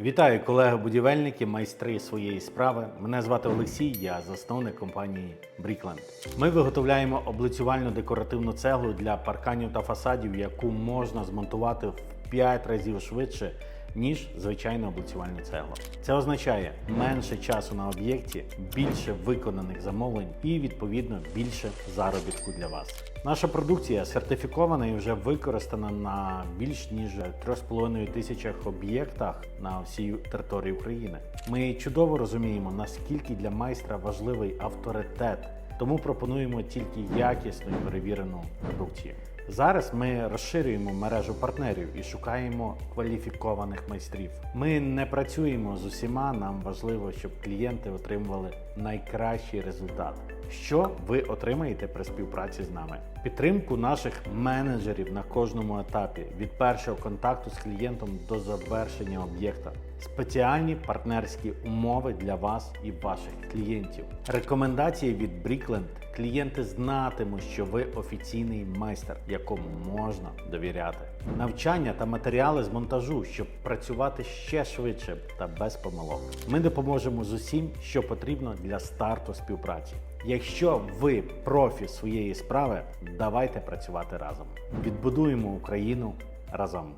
Вітаю колеги-будівельники, майстри своєї справи. Мене звати Олексій, я засновник компанії Брікленд. Ми виготовляємо облицювальну декоративну цеглу для парканів та фасадів, яку можна змонтувати в 5 разів швидше. Ніж звичайна облицювальна цегла. Це означає менше часу на об'єкті, більше виконаних замовлень і відповідно більше заробітку для вас. Наша продукція сертифікована і вже використана на більш ніж 3,5 тисячах об'єктах на всій території України. Ми чудово розуміємо, наскільки для майстра важливий авторитет, тому пропонуємо тільки якісну і перевірену продукцію. Зараз ми розширюємо мережу партнерів і шукаємо кваліфікованих майстрів. Ми не працюємо з усіма. Нам важливо, щоб клієнти отримували найкращий результат. Що ви отримаєте при співпраці з нами? Підтримку наших менеджерів на кожному етапі від першого контакту з клієнтом до завершення об'єкта. Спеціальні партнерські умови для вас і ваших клієнтів. Рекомендації від Брікленд. Клієнти знатимуть, що ви офіційний майстер, якому можна довіряти. Навчання та матеріали з монтажу, щоб працювати ще швидше та без помилок. Ми допоможемо з усім, що потрібно для старту співпраці. Якщо ви профі своєї справи, давайте працювати разом. Відбудуємо Україну разом.